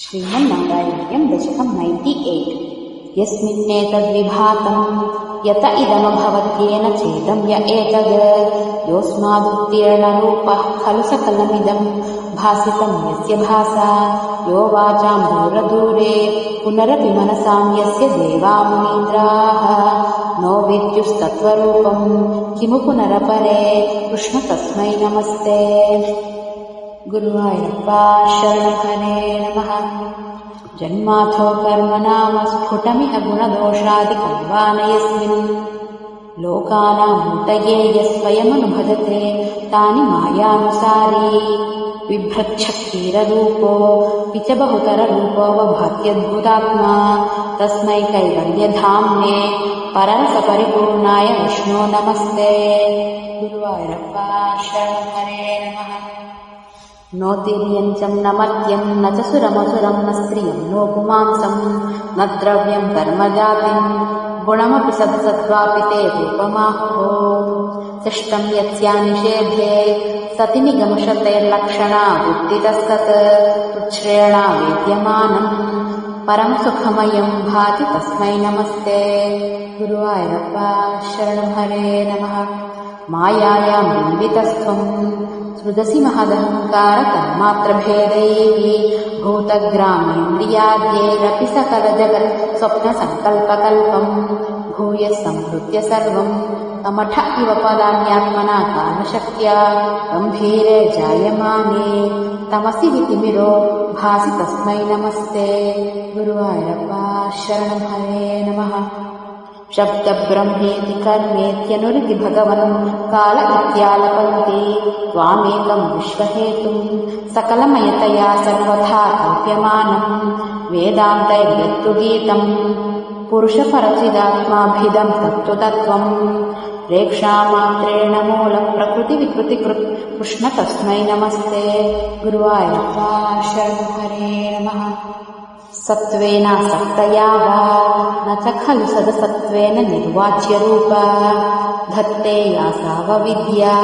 श्रीमन्नारायणीयं दशकं ninety eight यस्मिन्नेतद्विभातम् यत इदमभवत्येन चेदं य एतद्। योऽस्मादुत्तीर्णरूपः खलु सकलमिदं। भासितं यस्य भासा। यो वाचां दूरदूरे पुनरपि मनसां यस्य देवामुनीन्द्राः। नो विद्युस्तत्त्वरूपं किमु पुनरपरे। कृष्ण तस्मै नमस्ते नमः। जन्माथो कर्म नाम स्फुटमिह गुणदोषादिकल्वानयस्मिन् लोकानामुदये यस्वयमनुभजते तानि मायानुसारी। बिभ्रच्छक्तिररूपो वि च बहुतररूपोऽवभात्यद्भुतात्मा तस्मै कैवल्यधाम्ने पररसपरिपूर्णाय विष्णो नमस्ते नो तिर्यञ्चं न मर्त्यं न च सुरमसुरं न स्त्रियं नो पुमांसं न द्रव्यं कर्मजातिं गुणमपि सद्सत्त्वापि ते रूपमाहुः सृष्टं यस्यानिषेधे सति निगमशतैर्लक्षणा बुद्धितस्तत् तुच्छ्रेणा वेद्यमानम् परं सुखमयं भाति तस्मै नमस्ते। गुरुवायुरप्पा शरणहरे नमः। मायायां बिम्बितस्त्वं सृजसि महदहङ्कारतन्मात्रभेदैः भूतग्रामेन्द्रियाद्यैरपि सकलजगत् स्वप्नसङ्कल्पकल्पम् भूयः संहृत्य सर्वम् कमठ इव पदान्यात्मना कामशक्त्या गम्भीरे जायमाने तमसि वितिमिरो भासि तस्मै नमस्ते। गुरुवायुरप्पा शरणहरे नमः शब्दब्रह्मेति कर्मेत्यनुरिति भगवन् काल इत्यालपन्ति त्वामेकं विश्वहेतुं सकलमयतया सर्वथा कल्प्यमानम् वेदान्तैर्यत्तु गीतम् पुरुषपरचिदात्माभिदं तत्तु तत्त्वम् प्रेक्षामात्रेण मूलप्रकृतिविकृतिकृत् कृष्ण तस्मै नमस्ते। नमः सत्त्वेनासक्तया वा। न च खलु सदसत्त्वेन निर्वाच्यरूप। धत्ते या सावविद्या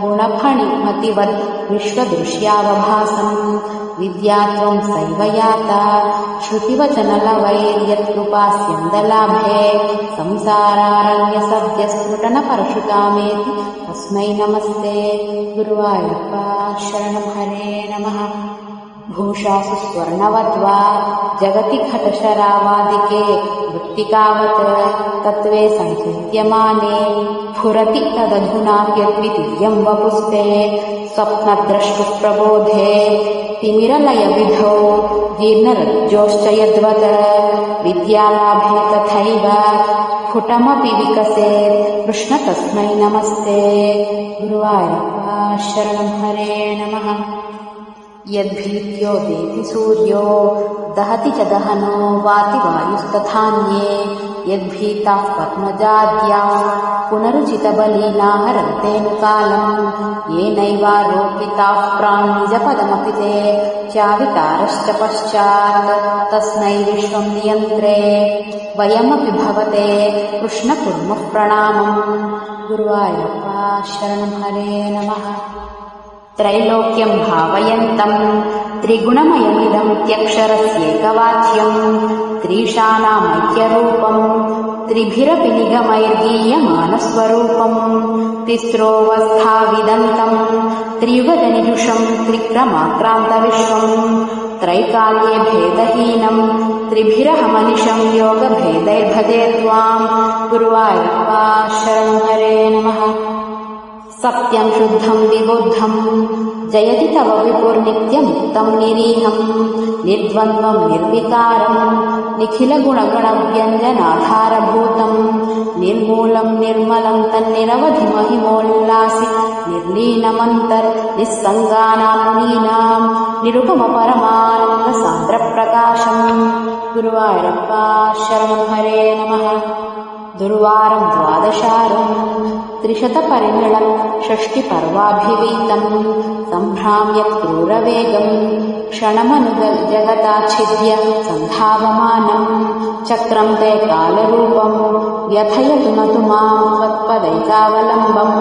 गुणफणिमतिवद् विश्वदृश्यावभासम्। विद्या त्वं सैव याता। श्रुतिवचनलवैर्यत्कृपास्यन्दलाभे। संसारारण्यसद्यस्फुटनपरशुतामेति तस्मै नमस्ते। गुरुवायुरप्पा शरणहरे नमः भूषासु स्वर्णवद्वा जगति घटशरावादिके वृत्तिकावत् तत्त्वे संचिन्त्यमाने स्फुरति तदधुनाप्यद्वितीयं वपुस्ते स्वप्नद्रष्टुप्रबोधे तिमिरलयविधौ जीर्णरज्जोश्च यद्वत् विद्यालाभे तथैव स्फुटमपि विकसेत् कृष्ण तस्मै नमस्ते गुरुवायुरप्पा शरणं हरे नमः यद्भीत्यो देति सूर्यो दहति च दहनो वाति वायुस्तथान्ये यद्भीताः पद्मजाद्या पुनरुचितबलीनाहरन्तेन कालम् येनैवारोपिताः प्राणिजपदमपि ते चावितारश्च पश्चात् तस्मै विश्वं नियन्त्रे वयमपि भवते कृष्ण कुर्मः प्रणामम्। गुरुवायुरप्पा शरणं हरे नमः त्रैलोक्यं भावयन्तं त्रिगुणमयमिदं त्यक्षरस्यैकवाच्यं त्रीशानामैक्यरूपं त्रिभिरपि निगमैर्गीयमानस्वरूपं तिस्रोऽवस्थाविदन्तं त्रियुगजनिजुषं त्रिक्रमाक्रान्तविश्वं त्रैकाल्ये भेदहीनं त्रिभिरहमनिशं योगभेदैर्भजे त्वां गुरुवायुरप्पा शरणहरे नमः सत्यं शुद्धं विबुद्धं। जयति तव विपुर्नित्यमुक्तं निरीहं। निर्द्वन्द्वं निर्विकारं। निखिलगुणगणव्यञ्जनाधारभूतं। निर्मूलं निर्मलं तन्निरवधिमहिमोल्लासि। निरुपमपरमानन्दसान्द्रप्रकाशम्। गुरुवायुरप्पा शरणं हरे नमः दुर्वारं द्वादशारं त्रिशतपरिमिळं षष्टिपर्वाभिवीतं सम्भ्राम्य क्रूरवेगं क्षणमनुजगदाच्छिद्य सन्धावमानं चक्रं ते कालरूपं व्यथयतु नतु मां त्वत्पदैकावलम्बं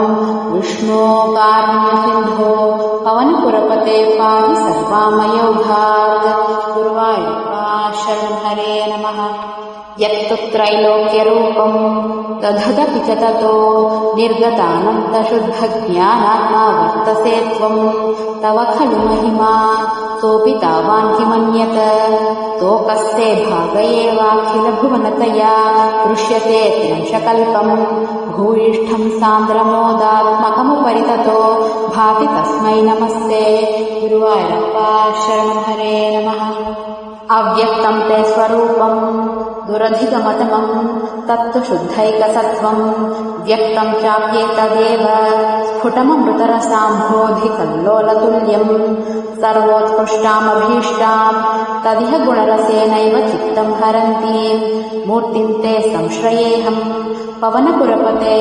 विष्णो कारुण्यसिन्धो पवनपुरपते पाहि सर्वामयोघात् गुरुवाय हरे नमः यत्तु त्रैलोक्यरूपम् दधदपि च ततो निर्गतानन्तशुद्धज्ञानात्मा वर्तसे त्वम्। तव खलु महिमा सोऽपि तावान् किमन्यत तोकस्ते भाग एवाखिलभुवनतया दृश्यते त्रिंशकल्पम् भूयिष्ठम् सान्द्रमोदात्मकमुपरि ततो भाति तस्मै नमस्ते। हरे नमः। अव्यक्तं ते स्वरूपम् दुरधिगमतमम् तत्तु शुद्धैकसत्त्वम् व्यक्तम् चाप्येतदेव स्फुटममृतरसाम्भोधिकल्लोलतुल्यम् सर्वोत्कृष्टामभीष्टाम् तदिह गुणरसेनैव चित्तम् हरन्तीम् मूर्तिम् ते संश्रयेऽहम् पवनपुरपते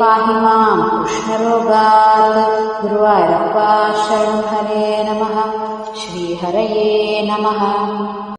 पाहि माम् कृष्णरोगात्। गुरुवायरप्पा शरणं हरे नमः। श्रीहरये नमः